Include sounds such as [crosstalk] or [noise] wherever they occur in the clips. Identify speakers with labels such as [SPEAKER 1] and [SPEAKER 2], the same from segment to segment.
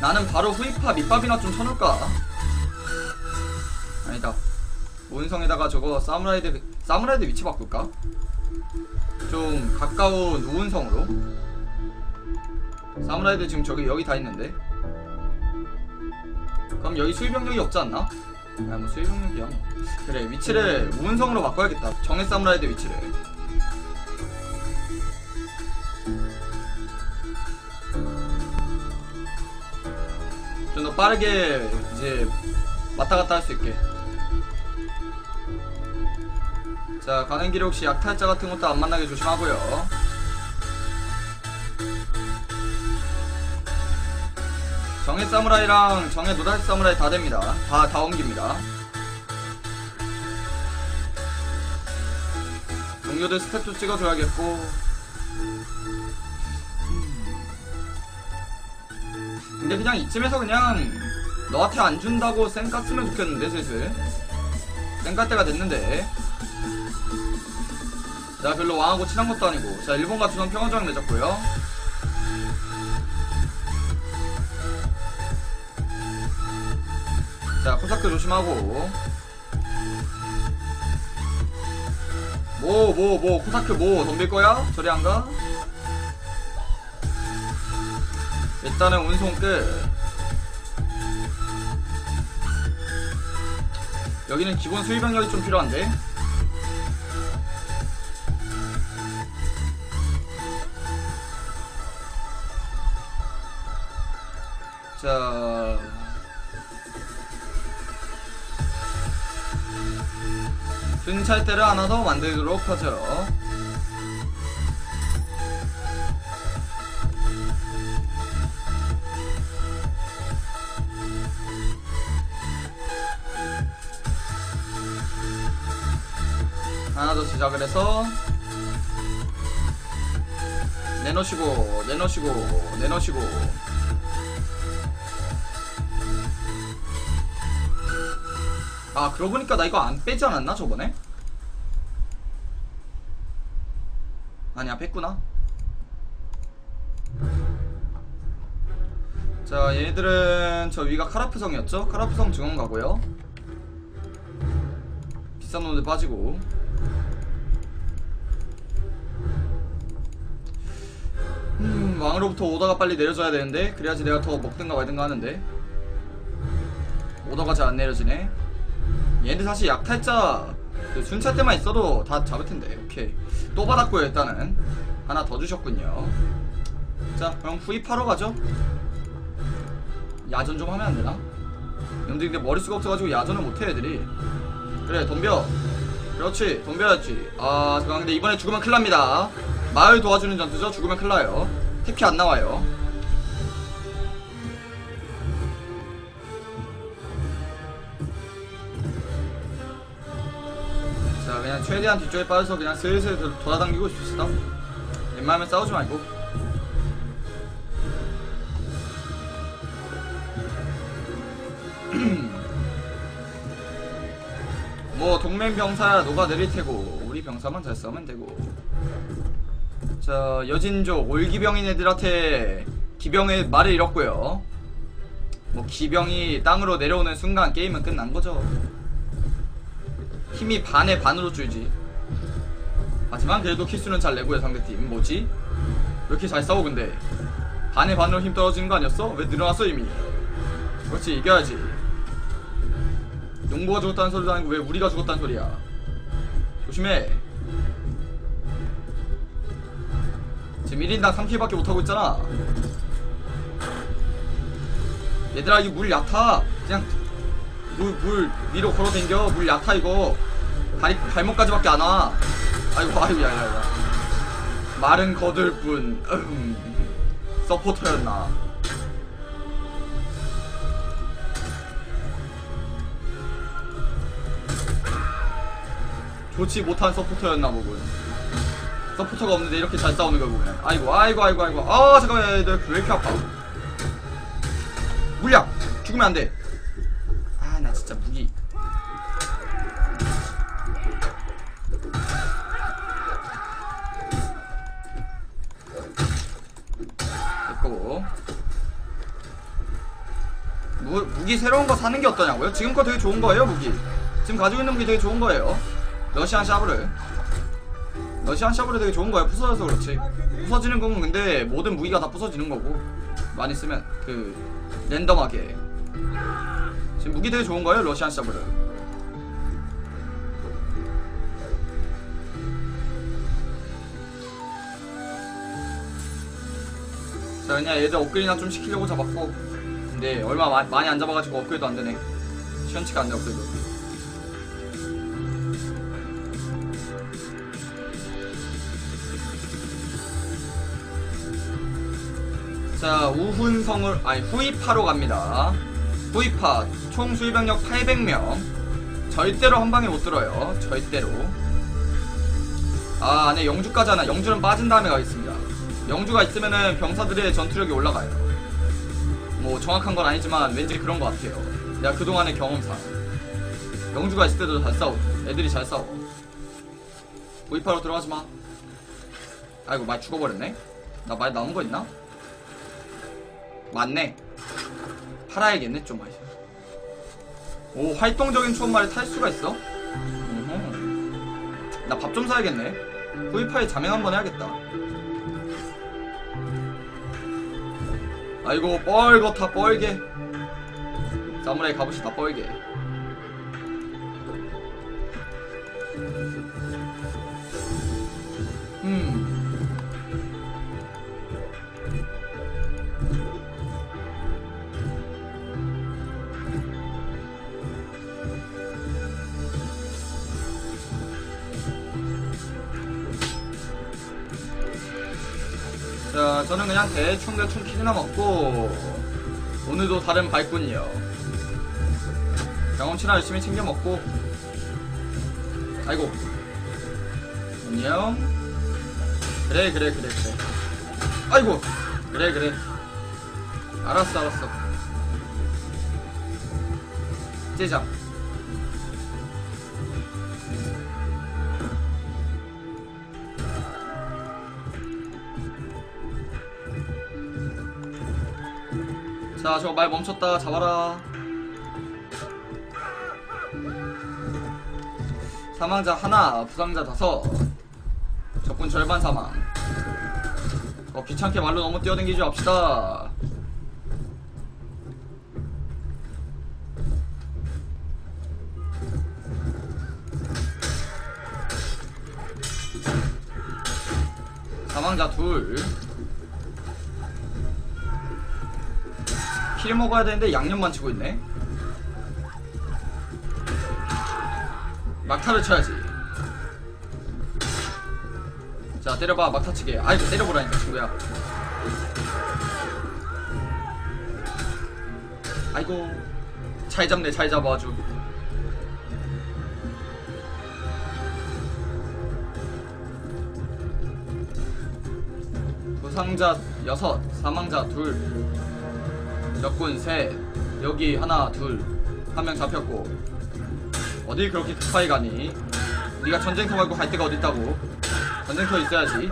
[SPEAKER 1] 나는 바로 후이파 밑밥이나 좀 쳐놓을까? 아니다. 우은성에다가 저거 사무라이드 사무라이드 위치 바꿀까? 좀 가까운 우은성으로. 사무라이드 지금 저기 여기 다 있는데. 그럼 여기 수입병력이 없지 않나? 아, 뭐 수입병력이야. 뭐. 그래 위치를 우은성으로 바꿔야겠다. 정해 사무라이드 위치를. 더 빠르게 이제 왔다 갔다 할 수 있게. 자, 가는 길에 혹시 약탈자 같은 것도 안 만나게 조심하고요. 정해 사무라이랑 정해 노다지 사무라이 다 됩니다. 다, 다 옮깁니다. 동료들 스탯도 찍어줘야겠고. 근데 그냥 이쯤에서 그냥 너한테 안 준다고 쌩 깠으면 좋겠는데 슬슬. 쌩깔 때가 됐는데. 나 별로 왕하고 친한 것도 아니고. 자 일본과 주선 평화조약 맺었고요. 자 코사크 조심하고. 뭐 뭐뭐 코사크 뭐 덤빌 거야? 저리 안 가? 일단은 운송 끝. 여기는 기본 수입 병력이 좀 필요한데. 자. 순찰대를 하나 더 만들도록 하죠. 시작을 해서 내놓으시고 내놓으시고 내놓으시고 아 그러고 보니까 나 이거 안 빼지 않았나 저번에? 아니야 뺐구나 자 얘네들은 저 위가 카라프성이었죠? 카라프성 증원 가고요 비싼 놈들 빠지고 음, 왕으로부터 오더가 빨리 내려줘야 되는데 그래야지 내가 더 먹든가 말든가 하는데. 오더가 잘 안 내려지네. 얘네들 사실 약탈자 그 순찰 때만 있어도 다 잡을 텐데. 오케이. 또 받았고요 일단은. 하나 더 주셨군요. 자 그럼 후입하러 가죠. 야전 좀 하면 안 되나? 형들 근데 머릿수가 없어가지고 야전을 못해 애들이. 그래 덤벼. 그렇지 덤벼야지. 아 잠깐 근데 이번에 죽으면 큰일 납니다. 마을 도와주는 전투죠? 죽으면 큰일 나요 태피 안 나와요. 자 그냥 최대한 뒤쪽에 빠져서 그냥 슬슬 도- 돌아다니고 있읍시다. 웬만하면 싸우지 말고. [clears throat] 뭐 동맹 병사야 녹아내릴 테고 우리 병사만 잘 싸우면 되고 자 여진족 올기병인 애들한테 기병의 말을 잃었고요. 뭐 기병이 땅으로 내려오는 순간 게임은 끝난 거죠. 힘이 반에 반으로 줄지. 하지만 그래도 키수는 잘 내고요 상대팀. 뭐지? 왜 이렇게 잘 싸워 근데? 반에 반으로 힘 떨어지는 거 아니었어? 왜 늘어났어 이미? 그렇지 이겨야지. 용보가 죽었다는 소리도 아니고 왜 우리가 죽었다는 소리야? 조심해 지금 1인당 3킬밖에 못하고 있잖아. 얘들아 이물 얕아. 그냥 물, 물 위로 걸어 댕겨. 물 얕아 이거. 다리 발목까지밖에 안 와. 아이고 아이고 야야야 말은 거들 뿐. 음, 서포터였나. 좋지 못한 서포터였나 보군 서포터가 없는데 이렇게 잘 싸우는 걸 보면 아이고 아이고 아이고 아이고. 아 잠깐만 왜 이렇게 아파? 물약! 죽으면 안돼. 아 나 진짜 무기. 무, 무기 새로운 거 사는 게 어떠냐고요? 지금 거 되게 좋은 거예요 무기. 지금 가지고 있는 무기 되게 좋은 거예요. 러시안 샤브르 러시안 샤브르 되게 좋은 거예요 부서져서 그렇지. 부서지는 건 근데 모든 무기가 다 부서지는 거고 많이 쓰면 그 랜덤하게. 지금 무기 되게 좋은 거예요 러시안 샤브르 자 그냥 얘들 업그레이드나 좀 시키려고 잡았고. 근데 얼마 마, 많이 안 잡아가지고 업그레이드 안 되네. 시원치가 안 돼 업그레이드 자 우훈성을 아니 후이파로 갑니다. 후이파 총 수입병력 800명. 절대로 한 방에 못 들어요. 절대로. 아 안에 영주까지 하나. 영주는 빠진 다음에 가겠습니다. 영주가 있으면은 병사들의 전투력이 올라가요. 뭐 정확한 건 아니지만 왠지 그런 것 같아요. 내가 그동안의 경험상. 영주가 있을 때도 잘 싸워. 애들이 잘 싸워. 우이파로 들어가지마. 아이고 많이 죽어버렸네? 나 많이 남은 거 있나? 맞네. 팔아야겠네 좀 많이 오 활동적인 추억말을 탈 수가 있어? 나 밥 좀 사야겠네. 후이파에 자맹 한번 해야겠다. 아이고 뻘겋다 뻘게 사무라이 갑옷이 다 뻘게 그냥 대충 대충 킬이나 먹고 오늘도 다른 발군이요. 경험치나 열심히 챙겨 먹고. 아이고. 안녕. 그래 그래 그래 그래. 아이고. 그래 그래. 알았어 알았어. 제자. 자, 저거 말 멈췄다. 잡아라. 사망자 하나, 부상자 다섯. 적군 절반 사망. 어, 귀찮게 말로 너무 뛰어댕기지 맙시다. 사망자 둘. 킬 먹어야 되는데 양념만 치고 있네. 막타를 쳐야지. 자 때려봐 막타 치게. 아이고 때려보라니까 친구야. 아이고 잘 잡네 잘 잡아 아주. 부상자 여섯, 사망자 둘. 적군 셋 여기 하나 둘 한 명 잡혔고. 어딜 그렇게 급하게 가니? 네가 전쟁터 말고 갈 데가 어딨다고? 전쟁터 있어야지.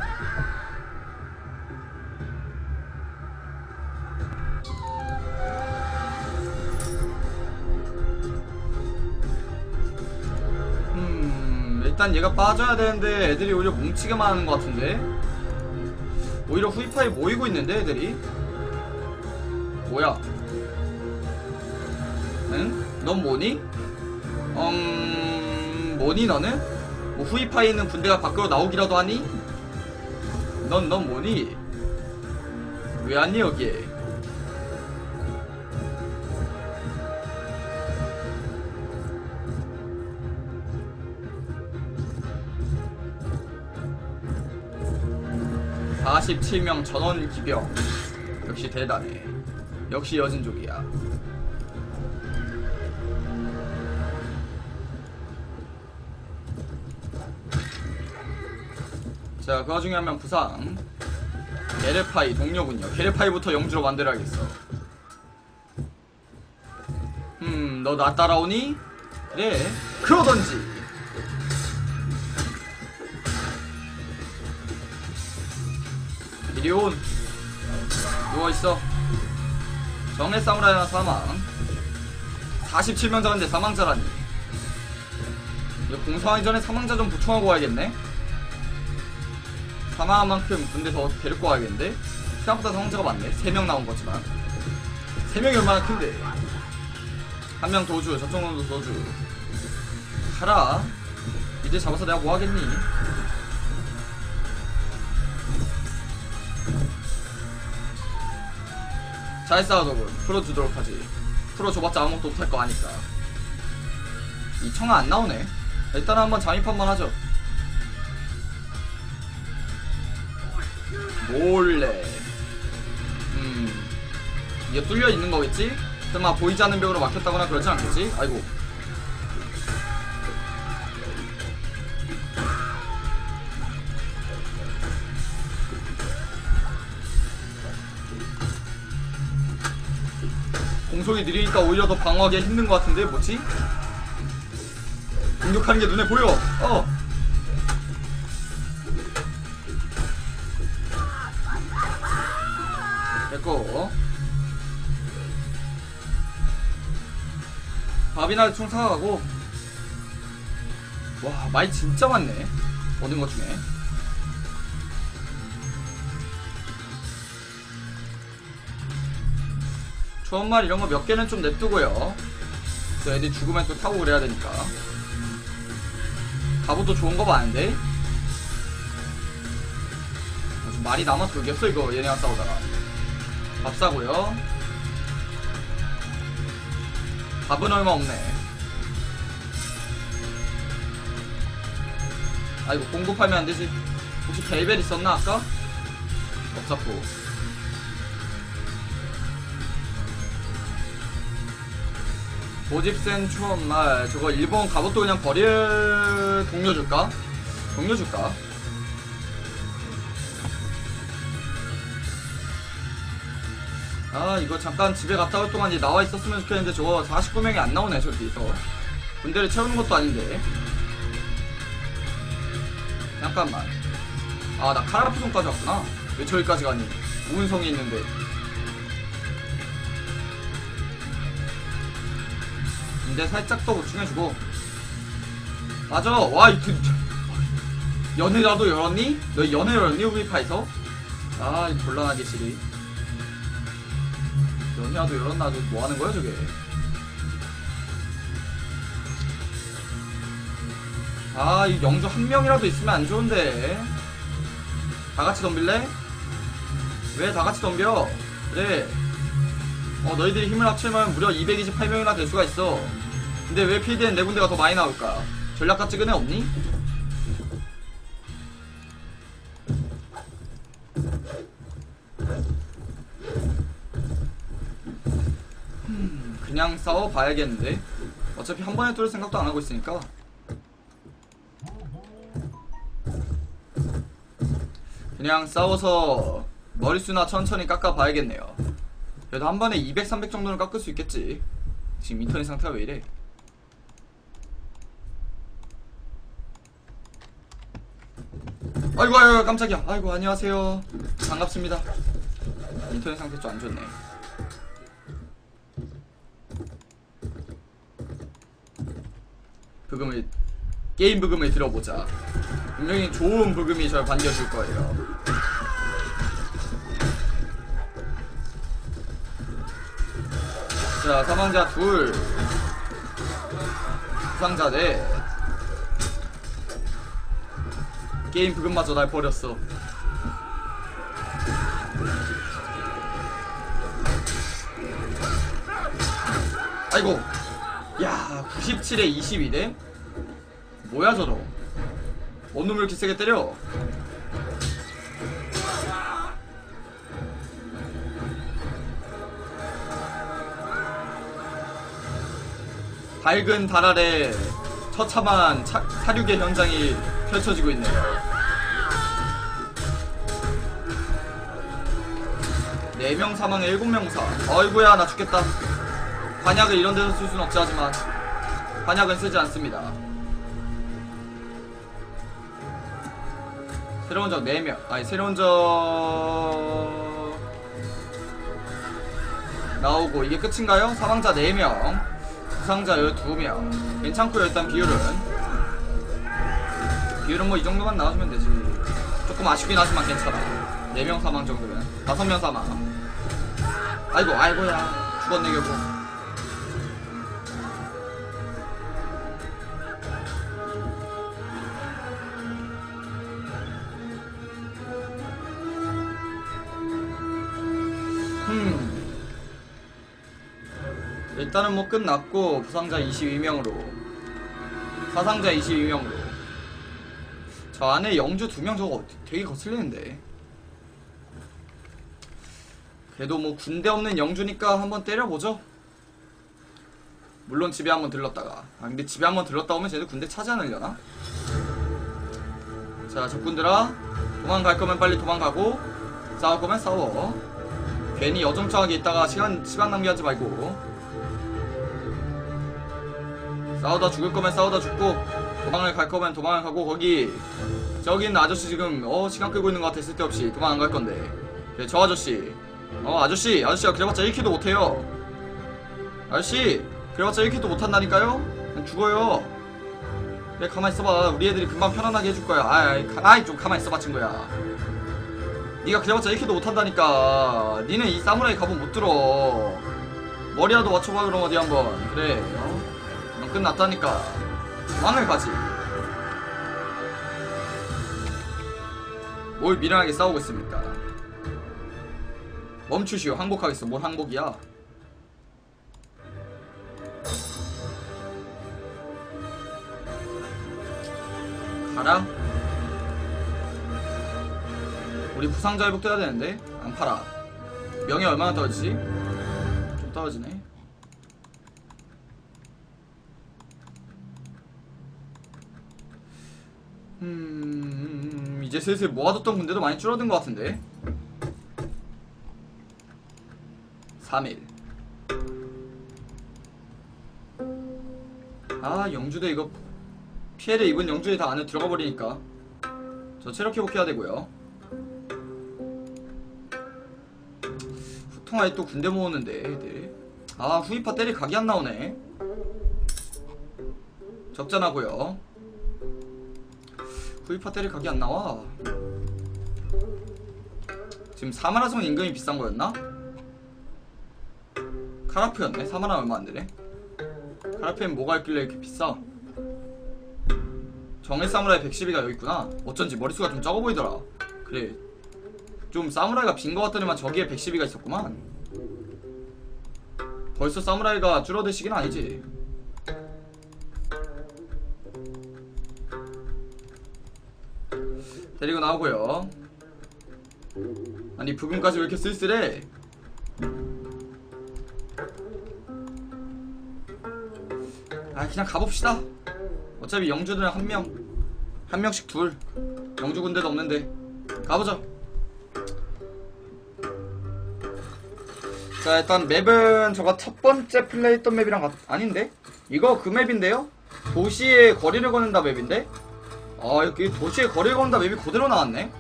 [SPEAKER 1] 음 일단 얘가 빠져야 되는데 애들이 오히려 뭉치게만 하는 것 같은데? 오히려 후이파에 모이고 있는데 애들이 뭐야? 응? 넌 뭐니? 음... 뭐니 너는? 뭐 후이파에 있는 군대가 밖으로 나오기라도 하니? 넌, 넌 뭐니? 왜 왔니 여기에? (47명) 전원 기병 역시 대단해 역시 여진족이야. 자, 그 와중에 하면 부상. 게르파이 동료군요. 게르파이부터 영주로 만들어야겠어. 음, 너 나 따라오니? 그래. 그러던지. 이리 온. 누워있어. 정의 사무라이 사망. 47명 잡았는데 사망자라니. 이거 공성하기 전에 사망자 좀 보충하고 와야겠네. 사망한 만큼 군대 더 데리고 와야겠는데? 생각보다 사망자가 많네. 3명 나온 거지만. 3명이 얼마나 큰데? 한 명 도주 저쪽 놈도 도주. 가라. 이제 잡아서 내가 뭐 하겠니 잘 싸워더군 풀어주도록 하지. 풀어줘봤자 아무것도 못할 거 아니까. 이 청아 안 나오네. 일단 한번 잠입한번 하죠. 몰래. 음. 이게 뚫려 있는 거겠지? 설마 보이지 않는 벽으로 막혔다거나 그러지 않겠지? 아이고 공속이 느리니까 오히려 더 방어하기 힘든 것 같은데 뭐지? 공격하는 게 눈에 보여. 어. 됐고. 밥이나 총 사가고. 와 많이 진짜 많네. 얻은 것 중에 초원말 이런 거 몇 개는 좀 냅두고요. 저 애들 죽으면 또 타고 그래야 되니까. 갑옷도 좋은 거 많은데? 아, 좀 말이 남아서 그겼어 이거 얘네랑 싸우다가. 밥 사고요. 밥은 얼마 없네. 아 이거 공급하면 안 되지. 혹시 벨벳 있었나 아까? 없었고 모집센 추원말 저거 일본 갑옷도 그냥 버릴 동료 줄까? 동료 줄까? 아 이거 잠깐 집에 갔다 올 동안 이제 나와 있었으면 좋겠는데 저거 49명이 안 나오네 저기서 군대를 채우는 것도 아닌데. 잠깐만. 아 나 카라푸송까지 왔구나. 왜 저기까지 가니? 우은성이 있는데 근데 살짝 더 보충해주고 맞아 와이 그 연애라도 열었니? 너 연애 열었니 우리파에서? 아이 곤란하게 시리 연애라도 열었나 저 뭐하는 거야 저게 아 이 영주 한 명이라도 있으면 안 좋은데 다 같이 덤빌래? 왜 다 같이 덤벼? 그래 어 너희들이 힘을 합치면 무려 228명이나 될 수가 있어 근데 왜 필드엔 네 군데가 더 많이 나올까? 전략가 찍은 애 없니? 음, 그냥 싸워봐야겠는데? 어차피 한 번에 뚫을 생각도 안 하고 있으니까. 그냥 싸워서 머릿수나 천천히 깎아봐야겠네요. 그래도 한 번에 200, 300 정도는 깎을 수 있겠지. 지금 인터넷 상태가 왜 이래 아이고 아이고 깜짝이야. 아이고 안녕하세요. 반갑습니다. 인터넷 상태 좀 안 좋네. 부금을 게임 부금을 들어보자. 분명히 좋은 부금이 절 반겨줄 거예요. 자 사망자 둘. 부상자 넷 게임 부금마저 날 버렸어. 아이고. 야 97에 22대 뭐야 저러 어느 놈을 이렇게 세게 때려? 밝은 달 아래 처참한 차- 사륙의 현장이 펼쳐지고 있네요. 네 명 사망에 일곱 명 사. 어이구야 나 죽겠다. 관약을 이런 데서 쓸 순 없지 하지만 관약은 쓰지 않습니다. 새로운 적 4명. 아니 새로운 적... 나오고 이게 끝인가요? 사망자 4명 부상자 12명 괜찮고요 일단 비율은 비율은 뭐이 정도만 나와주면 되지. 조금 아쉽긴 하지만 괜찮아. 4명 사망 정도면. 5명 사망. 아이고 아이고야. 죽었네 결국 음. 일단은 뭐 끝났고 부상자 22명으로. 사상자 22명으로 저 안에 영주 2명 저거 되게 거슬리는데. 그래도 뭐 군대 없는 영주니까 한번 때려보죠. 물론 집에 한번 들렀다가. 아 근데 집에 한번 들렀다 오면 쟤들 군대 차지 않으려나? 자 적군들아. 도망갈 거면 빨리 도망가고 싸울 거면 싸워. 괜히 어정쩡하게 있다가 시간 시간 낭비하지 말고. 싸우다 죽을 거면 싸우다 죽고 도망을 갈 거면 도망을 가고 거기 저기 있는 아저씨 지금 어 시간 끌고 있는 것 같아. 쓸데없이 도망 안 갈 건데. 그래 저 아저씨. 어 아저씨 아저씨가 그래봤자 1킬도 못해요. 아저씨 그래봤자 1킬도 못한다니까요? 그냥 죽어요. 그래 가만히 있어봐. 우리 애들이 금방 편안하게 해줄 거야. 아이 가- 아이 좀 가만히 있어봐 친구야. 네가 그래봤자 1킬도 못한다니까. 니는 이 사무라이 갑옷 못 들어. 머리라도 맞춰봐 그럼 어디 한번. 그래 어? 넌 끝났다니까 왕을 가지. 뭘 미련하게 싸우고 있습니까? 멈추시오. 항복하겠어 뭘 항복이야? 가라. 우리 부상자 회복돼야 되는데. 안 팔아. 명예 얼마나 떨어지지? 좀 떨어지네 음 이제 슬슬 모아뒀던 군대도 많이 줄어든 것 같은데. 3일. 아 영주대 이거 피해를 입은 영주에 다 안에 들어가 버리니까 저 체력 회복해야 되고요. 후통아에 또 군대 모으는데 애들. 아 후이파 때릴 각이 안 나오네. 적잖아고요 때릴 각이 안 나와. 지금 사마라성 임금이 비싼 거였나? 카라프였네. 사마라 얼마 안 되네. 카라프엔 뭐가 있길래 이렇게 비싸? 정의 사무라이 112가 여기 있구나. 어쩐지 머릿수가 좀 적어 보이더라. 그래. 좀 사무라이가 빈 것 같더니만 저기에 112가 있었구만. 벌써 사무라이가 줄어들 시기는 아니지 데리고 나오고요 아니 부금까지 왜 이렇게 쓸쓸해 아 그냥 가봅시다 어차피 영주들은 한 명, 한 명씩 둘. 영주 군대도 없는데 가보자. 자 일단 맵은 저가 첫 번째 플레이했던 맵이랑 같... 아닌데? 이거 그 맵인데요? 도시에 거리를 걷는다 맵인데? 아 여기 도시에 거리를 걷는다 맵이 그대로 나왔네?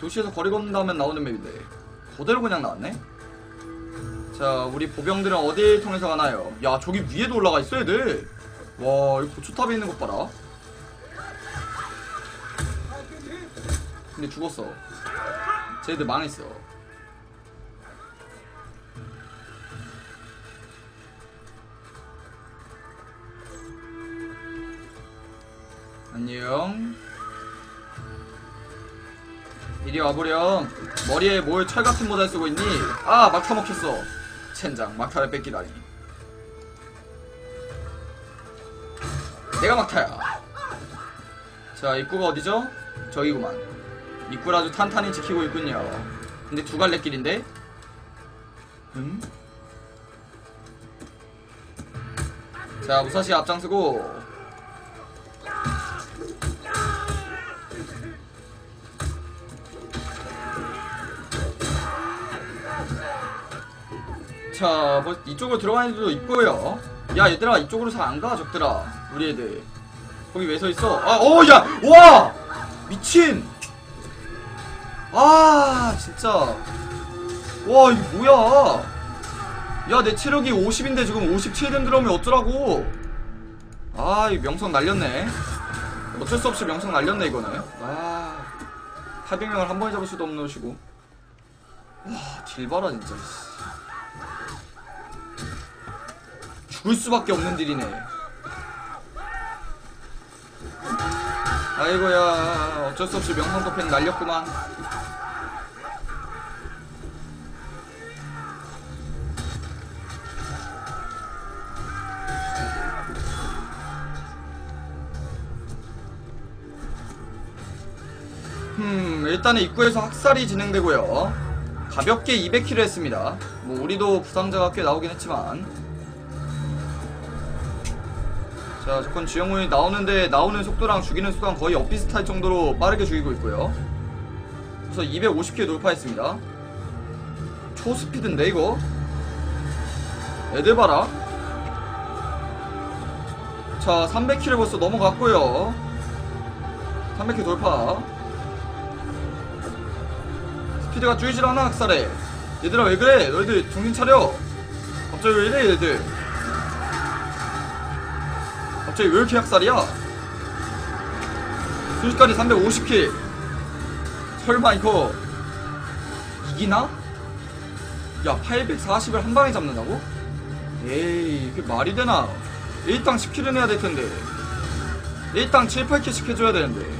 [SPEAKER 1] 도시에서 거리 걷는다 하면 나오는 맵인데 그대로 그냥 나왔네? 자 우리 보병들은 어디를 통해서 가나요? 야 저기 위에도 올라가 있어 애들 와 여기 고추탑에 있는 것 봐라 근데 죽었어 쟤들 망했어 안녕 이리 와보렴 머리에 뭘 철같은 모자를 쓰고 있니? 아 막타 먹혔어 첸장 막타를 뺏기다니 내가 막타야 자 입구가 어디죠? 저기구만 입구를 아주 탄탄히 지키고 있군요 근데 두 갈래 길인데? 음? 자 무사시 앞장서고 자, 뭐 이쪽으로 들어가는 데도 있고요. 야, 얘들아, 이쪽으로 잘 안 가, 적들아. 우리 애들. 거기 왜 서 있어? 아, 어, 야, 와, 미친. 아, 진짜. 와 이거 뭐야 야 내 체력이 50인데 지금 57댐 들어오면 어쩌라고 아 이 명성 날렸네 어쩔 수 없이 명성 날렸네 이거는 아 800명을 한 번에 잡을 수도 없는 것이고 와 딜 봐라 진짜 죽을 수밖에 없는 딜이네 아이고야 어쩔 수 없이 명성 도펜 날렸구만 음, 일단은 입구에서 학살이 진행되고요. 가볍게 200킬 했습니다. 뭐 우리도 부상자가 꽤 나오긴 했지만. 자, 조건 주영훈이 나오는데 나오는 속도랑 죽이는 속도랑 거의 엇비슷할 정도로 빠르게 죽이고 있고요. 그래서 250킬 돌파했습니다. 초스피드인데 이거? 애들 봐라. 자, 300킬을 벌써 넘어갔고요. 300킬 돌파. 스피드가 줄질 않아 학살해 얘들아 왜 그래 너희들 정신 차려 갑자기 왜 이래 얘들 갑자기 왜 이렇게 학살이야? 순식간에 350킬. 설마 이거 이기나? 야 840을 한 방에 잡는다고? 에이 그게 말이 되나? 1당 10킬은 해야 될 텐데. 1당 7, 8킬씩 해줘야 되는데.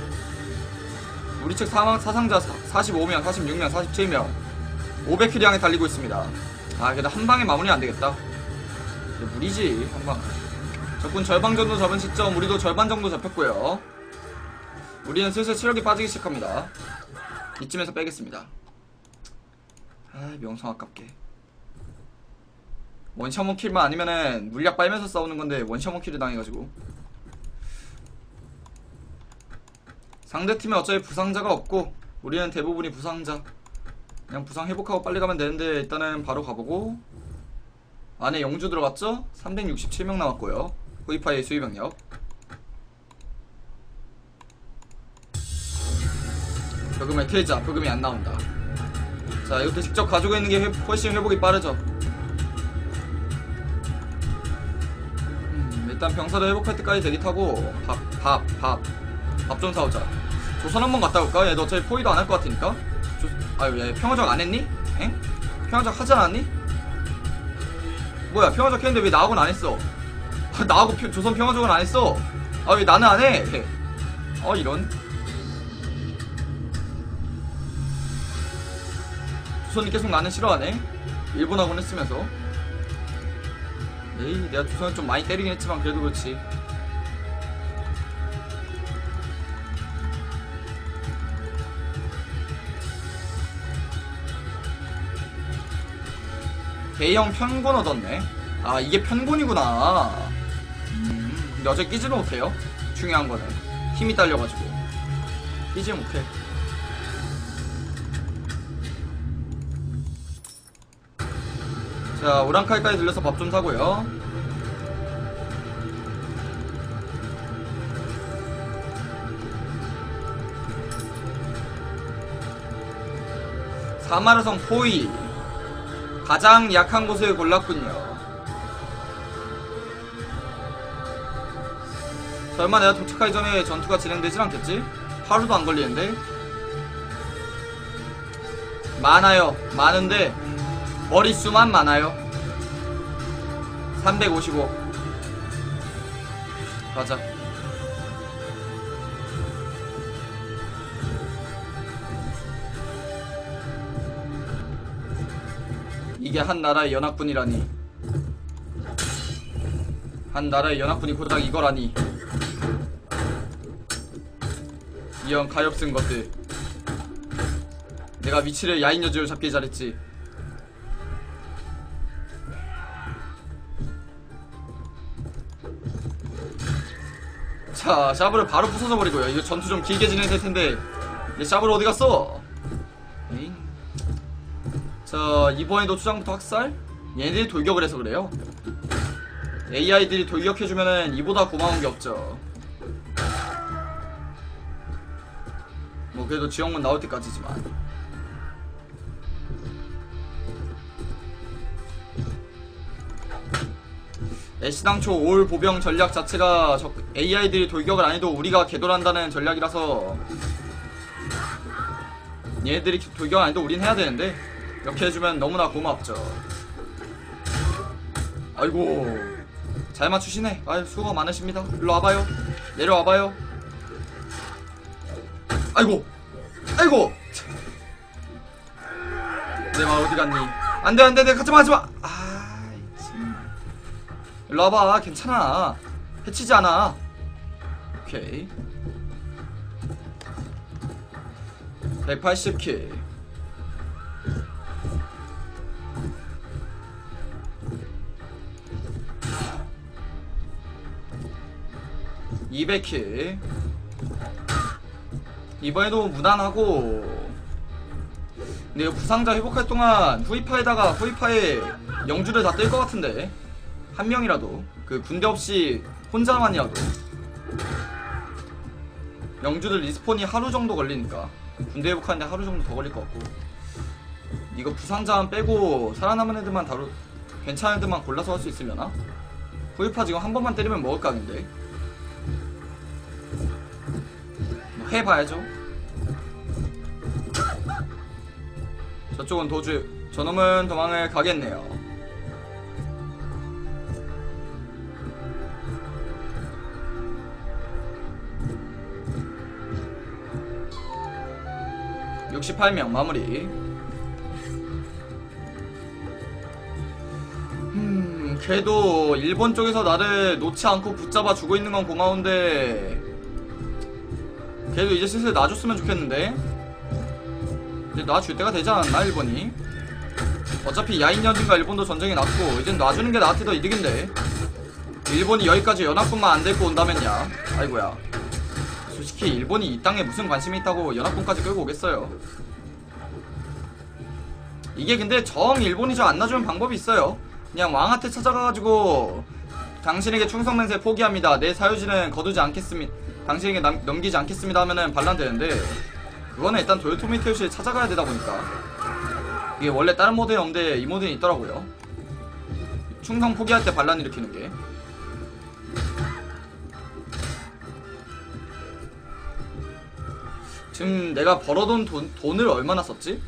[SPEAKER 1] 우리 측 사망, 사상자 45명, 46명, 47명. 500킬 향해 달리고 있습니다. 아 그래도 한 방에 마무리 안 되겠다. 이거 무리지 한방 적군 절반 정도 잡은 시점 우리도 절반 정도 잡혔고요. 우리는 슬슬 체력이 빠지기 시작합니다. 이쯤에서 빼겠습니다. 아 명성 아깝게. 원샷 원 킬만 아니면은 물약 빨면서 싸우는 건데 원샷 원 킬을 당해가지고. 상대팀에 어차피 부상자가 없고 우리는 대부분이 부상자. 그냥 부상 회복하고 빨리 가면 되는데 일단은 바로 가보고. 안에 영주 들어갔죠? 367명 남았고요 후이파의 수위 병력 벽음을 틀자 벽음이 안 나온다 자 이것도 직접 가지고 있는 게 회- 훨씬 회복이 빠르죠 음, 일단 병사를 회복할 때까지 대기 타고 밥 밥 밥 밥 좀 사오자 조선 한번 갔다 올까? 얘너 어차피 포위도 안 할 것 같으니까 조... 아유 얘 평화적 안 했니? 엥? 평화적 하지 않았니? 뭐야 평화적 했는데 왜 나하고는 안 했어 아, 나하고 표- 조선 평화적은 안 했어 아 왜 나는 안 해? 어 이런 조선이 계속 나는 싫어하네 일본하고는 했으면서 에이 내가 조선을 좀 많이 때리긴 했지만 그래도 그렇지 대형 편곤 얻었네. 아 이게 편곤이구나. 음, 근데 어제 끼지는 못해요. 중요한 거는 힘이 딸려가지고 끼지 못해. 자 오랑칼까지 들려서 밥 좀 사고요. 사마르성 포위 가장 약한 곳을 골랐군요. 설마 내가 도착하기 전에 전투가 진행되진 않겠지? 하루도 안 걸리는데? 많아요. 많은데 머릿수만 많아요. 355. 가자. 이게 한 나라의 연합군이라니. 한 나라의 연합군이 고작 이거라니. 이런 가엾은 것들. 내가 위치를 야인 여주를 잡기 잘했지. 자, 샤브를 바로 부숴서 버리고요. 이거 전투 좀 길게 진행될 텐데. 내 샤브를 어디 갔어? 에잉. 자 이번에도 추장부터 학살? 얘네들이 돌격을 해서 그래요 AI들이 돌격해주면은 이보다 고마운 게 없죠 그래도 지영문 나올 때까지지만. 애시당초 올 보병 전략 자체가 AI들이 돌격을 안해도 우리가 개돌한다는 전략이라서 얘들이 돌격 안해도 우린 해야되는데 이렇게 해주면 너무나 고맙죠. 아이고 잘 맞추시네. 아유 수고 많으십니다. 일로 와봐요. 내려와봐요. 아이고. 아이고. 내말 어디 갔니? 안돼 안돼 내 가지마 가지마. 참. 일로 와봐 괜찮아. 해치지 않아. 오케이. 180킬. (200킬) 이번에도 무난하고. 근데 부상자 회복할 동안 후이파에다가 후이파에 영주를 다 뜰 것 같은데. 한 명이라도. 그 군대 없이 혼자만이라도. 영주들 리스폰이 하루 정도 걸리니까. 군대 회복하는데 하루 정도 더 걸릴 것 같고. 이거 부상자만 빼고 살아남은 애들만 다루 괜찮은 애들만 골라서 할 수 있으려나? 후이파 지금 한 번만 때리면 먹을 각인데 해봐야죠. 저쪽은 도주 저놈은 도망을 가겠네요. (68명) 마무리. 음 걔도 일본 쪽에서 나를 놓지 않고 붙잡아 주고 있는 건 고마운데 걔도 이제 슬슬 놔줬으면 좋겠는데. 이제 놔줄 때가 되지 않았나 일본이? 어차피 야인연인과 일본도 전쟁이 났고 이젠 놔주는 게 나한테 더 이득인데. 일본이 여기까지 연합군만 안 데리고 온다면야. 아이고야. 솔직히 일본이 이 땅에 무슨 관심이 있다고 연합군까지 끌고 오겠어요? 이게 근데 정 일본이 저 안 놔주면 방법이 있어요. 그냥 왕한테 찾아가가지고 당신에게 충성맹세 포기합니다. 내 사유지는 거두지 않겠습니다 당신에게 남- 넘기지 않겠습니다 하면은 반란되는데 그거는 일단 도요토미 테요시에 찾아가야 되다 보니까 이게 원래 다른 모드에 없는데 이 모드에 있더라고요 충성 포기할 때 반란 일으키는 게 지금 내가 벌어둔 돈, 돈을 얼마나 썼지?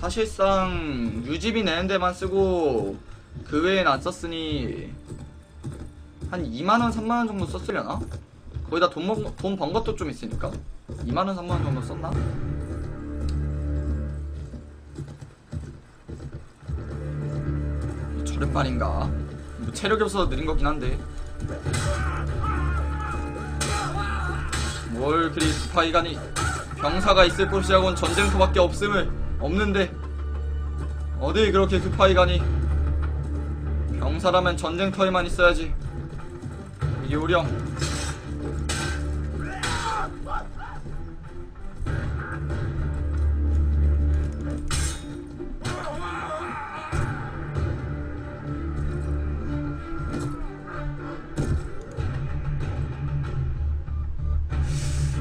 [SPEAKER 1] 사실상 유지비 내는 데만 쓰고 그 외엔 안 썼으니 한 2만원 3만원 정도 썼으려나? 거기다 돈, 먹- 돈번 것도 좀 있으니까 2만원 3만원 정도 썼나? 저렴발인가? 뭐 체력이 없어서 느린 거긴 한데 뭘 그리 스파이가니 병사가 있을 곳이라곤 전쟁터밖에 없음을 없는데 어디 그렇게 급하이 가니 병사라면 전쟁터에만 있어야지 요령.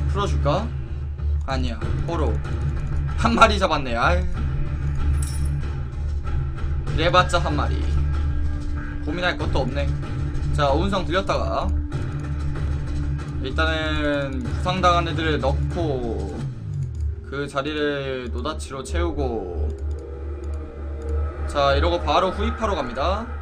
[SPEAKER 1] 풀어줄까? 아니야. 포로. 한 마리 잡았네. 아유 그래봤자 한 마리. 고민할 것도 없네. 자 오은성 들렸다가 일단은 부상당한 애들을 넣고 그 자리를 노다치로 채우고 자 이러고 바로 후입하러 갑니다